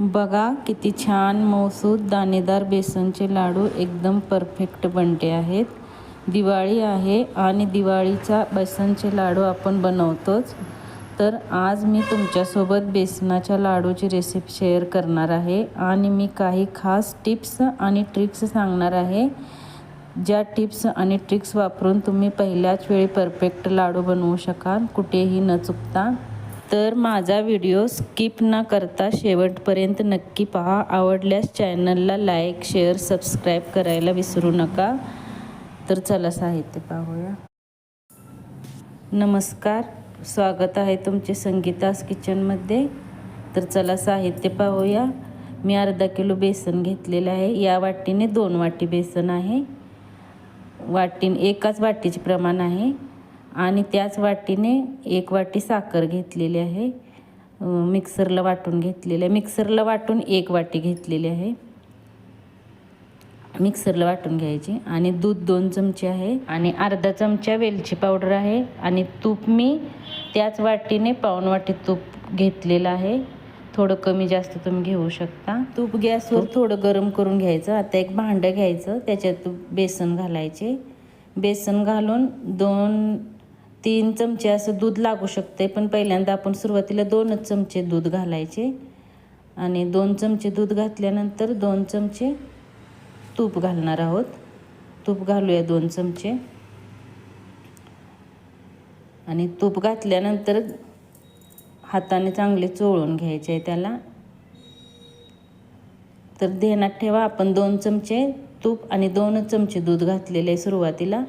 बघा किती छान मौसूद दाणेदार बेसनचे लाडू एकदम परफेक्ट बनते आहेत. दिवाळी आहे आणि दिवाळीचा बेसनचे लाडू आपण बनवतोच. तर आज मी तुमच्यासोबत बेसनाच्या लाडूची रेसिपी शेअर करणार आहे आणि मी काही खास टिप्स आणि ट्रिक्स सांगणार आहे. ज्या टिप्स आणि ट्रिक्स वापरून तुम्ही पहिल्याच वेळी परफेक्ट लाडू बनवू शकाल कुठेही न चुकता. तर माझा व्हिडिओ स्किप न करता शेवटपर्यंत नक्की पहा. आवडल्यास चॅनलला लाईक शेअर सबस्क्राईब करायला विसरू नका. तर चला साहित्य पाहूया. नमस्कार. स्वागत आहे तुमचे संगीतास किचनमध्ये. तर चला साहित्य पाहूया. मी अर्धा किलो बेसन घेतलेलं आहे. या वाटीने दोन वाटी बेसन आहे. वाटीने एकाच वाटीचे प्रमाण आहे. आणि त्याच वाटीने एक वाटी साखर घेतलेली आहे. मिक्सरला वाटून घेतलेली आहे. मिक्सरला वाटून एक वाटी घेतलेली आहे. मिक्सरला वाटून घ्यायची. आणि दूध दोन चमचे आहे. आणि अर्धा चमचा वेलची पावडर आहे. आणि तूप मी त्याच वाटीने पाऊन वाटी तूप घेतलेलं आहे. थोडं कमी जास्त तुम्ही घेऊ शकता. तूप गॅसवर थोडं गरम करून घ्यायचं. आता एक भांडं घ्यायचं. त्याच्यात बेसन घालायचे. बेसन घालून दोन तीन चमचे असं दूध लागू शकते पण पहिल्यांदा आपण सुरुवातीला दोनच चमचे दूध घालायचे आणि दोन चमचे दूध घातल्यानंतर दोन चमचे तूप घालणार आहोत. तूप घालूया दोन चमचे. आणि तूप घातल्यानंतर हाताने चांगले चोळून घ्यायचे आहे त्याला. तर ध्यानात ठेवा आपण दोन चमचे तूप आणि दोनच चमचे दूध घातलेले आहे सुरुवातीला.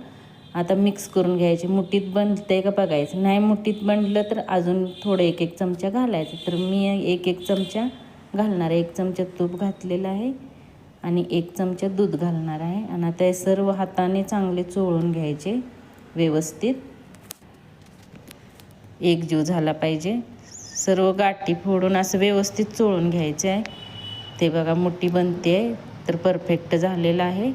आता मिक्स करून घ्यायचे. मुठीत बनते का बघायचं? नाही मुठीत बनलं तर अजून थोडं एक एक चमचा घालायचं. तर मी एक एक चमचा घालणार आहे. एक चमचा तूप घातलेला आहे आणि एक चमचा दूध घालणार आहे. आणि आता हे सर्व हाताने चांगले चोळून घ्यायचे व्यवस्थित. एकजीव झाला पाहिजे. सर्व गाठी फोडून असं व्यवस्थित चोळून घ्यायचं आहे. ते बघा मुठी बनते आहे तर परफेक्ट झालेलं आहे.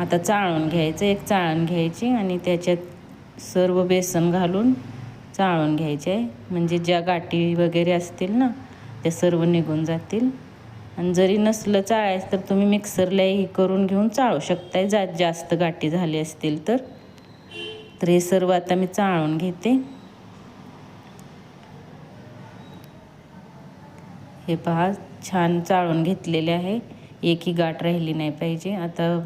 आता चाळून घ्यायचं एक चाळण घ्यायची आणि त्याच्यात सर्व बेसन घालून चाळून घ्यायचे आहे म्हणजे ज्या गाठी वगैरे असतील ना त्या सर्व निघून जातील. आणि जरी नसलं चाळायचं तर तुम्ही मिक्सरला हे करून घेऊन चाळू शकताय. जा जास्त गाठी झाली असतील तर. तर हे सर्व आता मी चाळून घेते. हे पहा छान चाळून घेतलेले आहे. एकही गाठ राहिली नाही पाहिजे. आता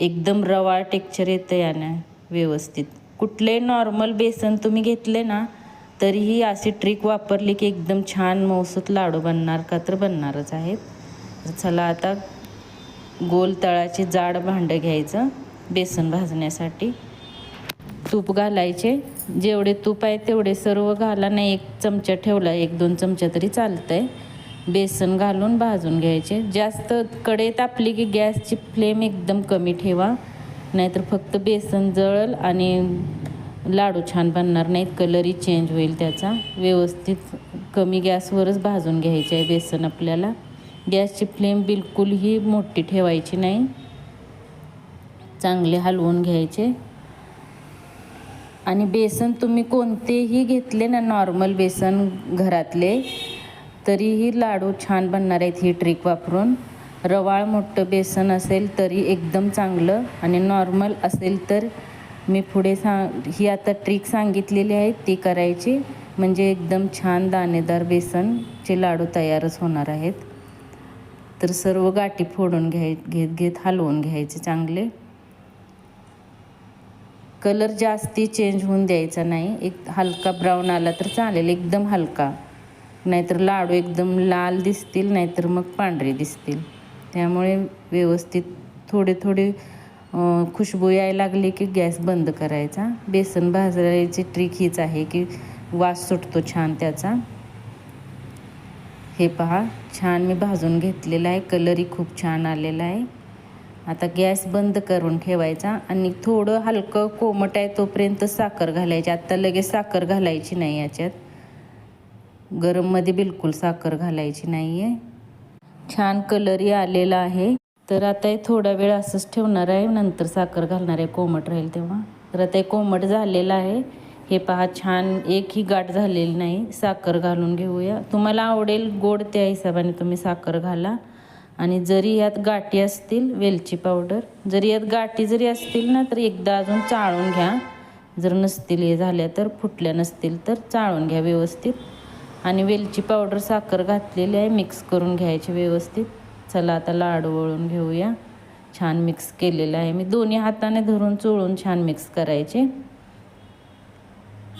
एकदम रवाळ टेक्चर येतं यानं व्यवस्थित. कुठले नॉर्मल बेसन तुम्ही घेतले ना तरीही अशी ट्रिक वापरली की एकदम छान मौसूत लाडू बनणार का तर बनणारच आहेत. चला आता गोल तळाचे जाड भांडं घ्यायचं बेसन भाजण्यासाठी. तूप घालायचे जेवढे तूप आहे तेवढे सर्व घाला नाही एक चमचा ठेवला एक दोन चमचा तरी चालतं आहे बेसन घालून भाजून घ्यायचे. जास्त कडे तापली की गॅसची फ्लेम एकदम कमी ठेवा. नाहीतर फक्त बेसन जळल आणि लाडू छान बनणार नाहीत. कलरही चेंज होईल त्याचा. व्यवस्थित कमी गॅसवरच भाजून घ्यायचे आहे बेसन आपल्याला. गॅसची फ्लेम बिलकुलही मोठी ठेवायची नाही. चांगले हलवून घ्यायचे. आणि बेसन तुम्ही कोणतेही घेतले ना नॉर्मल बेसन घरातले तरीही लाडू छान बनणार आहेत ही ट्रिक वापरून. रवाळ मोठं बेसन असेल तरी एकदम चांगलं आणि नॉर्मल असेल तर मी पुढे सांग ही आता ट्रिक सांगितलेली आहे ती करायची. म्हणजे एकदम छान दाणेदार बेसनचे लाडू तयारच होणार आहेत. तर सर्व गाठी फोडून घ्याय घेत घेत हलवून घ्यायचे चांगले. कलर जास्ती चेंज होऊन द्यायचा नाही. एक हलका ब्राऊन आला तर चालेल एकदम हलका. नाहीतर लाडू एकदम लाल दिसतील नाहीतर मग पांढरे दिसतील. त्यामुळे व्यवस्थित थोडे थोडे खुशबू यायला लागली की गॅस बंद करायचा. बेसन भाजायची ट्रिक हीच आहे की वास सुटतो छान त्याचा. हे पहा छान मी भाजून घेतलेला आहे. कलरही खूप छान आलेला आहे. आता गॅस बंद करून ठेवायचा आणि थोडं हलकं कोमट आहे तोपर्यंत साखर घालायची. आत्ता लगेच साखर घालायची नाही याच्यात. गरममध्ये बिलकुल साखर घालायची नाही आहे छान कलरही आलेला आहे. तर आता हे थोडा वेळ असंच ठेवणार आहे. नंतर साखर घालणार आहे. कोमट राहील तेव्हा. तर आता हे कोमट झालेलं आहे. हे पहा छान एकही गाठ झालेली नाही. साखर घालून घेऊया. तुम्हाला आवडेल गोड त्या हिशोबाने तुम्ही साखर घाला. आणि जरी यात गाठी असतील वेलची पावडर जरी यात गाठी जरी असतील ना तर एकदा अजून चाळून घ्या. जर नसतील हे झाल्या तर फुटल्या नसतील तर चाळून घ्या व्यवस्थित. आणि वेलची पावडर साखर घातलेली आहे मिक्स करून घ्यायचे व्यवस्थित. चला आता लाडू वळून घेऊया. छान मिक्स केलेलं आहे. मी दोन्ही हाताने धरून चोळून छान मिक्स करायचे.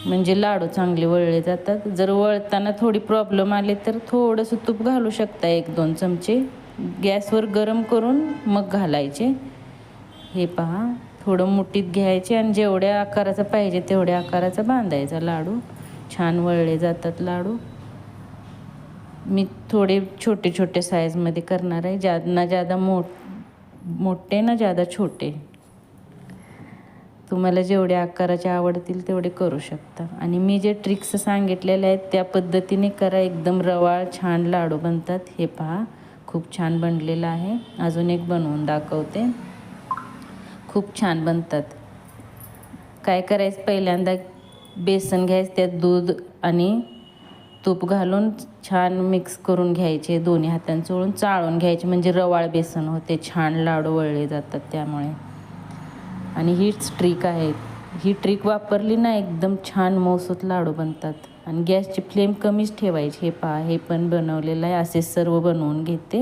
म्हणजे लाडू चांगले वळले जातात. जर वळताना थोडी प्रॉब्लेम आले तर थोडंसं तूप घालू शकता एक दोन चमचे. गॅसवर गरम करून मग घालायचे. हे पहा थोडं मुठीत घ्यायचे आणि जेवढ्या आकाराचा पाहिजे तेवढ्या आकाराचा बांधायचा लाडू. छान वळले जातात लाडू. मी थोडे छोटे छोटे साईजमध्ये करणार आहे. ज्या ना जादा मोठ मोठे ना जादा छोटे. तुम्हाला जेवढे आकाराचे आवडतील तेवढे करू शकता. आणि मी जे ट्रिक्स सांगितलेले आहेत त्या पद्धतीने करा. एकदम रवाळ छान लाडू बनतात. हे पहा खूप छान बनलेलं आहे. अजून एक बनवून दाखवते. खूप छान बनतात. काय करायचं? पहिल्यांदा बेसन घ्यायचं त्यात दूध आणि तूप घालून छान मिक्स करून घ्यायचे दोन्ही हातांनी चोळून चाळून घ्यायचे. म्हणजे रवाळ बेसन होते छान लाडू वळले जातात त्यामुळे. आणि हीच ट्रिक आहे. ही ट्रिक वापरली ना एकदम छान मौसूत लाडू बनतात. आणि गॅसची फ्लेम कमीच ठेवायची. हे पहा हे पण बनवलेलं आहे. असे सर्व बनवून घेते.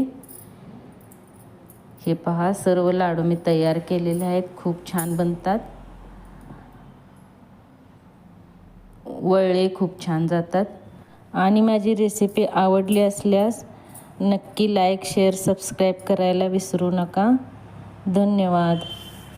हे पहा सर्व लाडू मी तयार केलेले आहेत. खूप छान बनतात. वळले खूप छान जातात. आणि माझी रेसिपी आवडली असल्यास नक्की लाईक शेअर सबस्क्राईब करायला विसरू नका. धन्यवाद.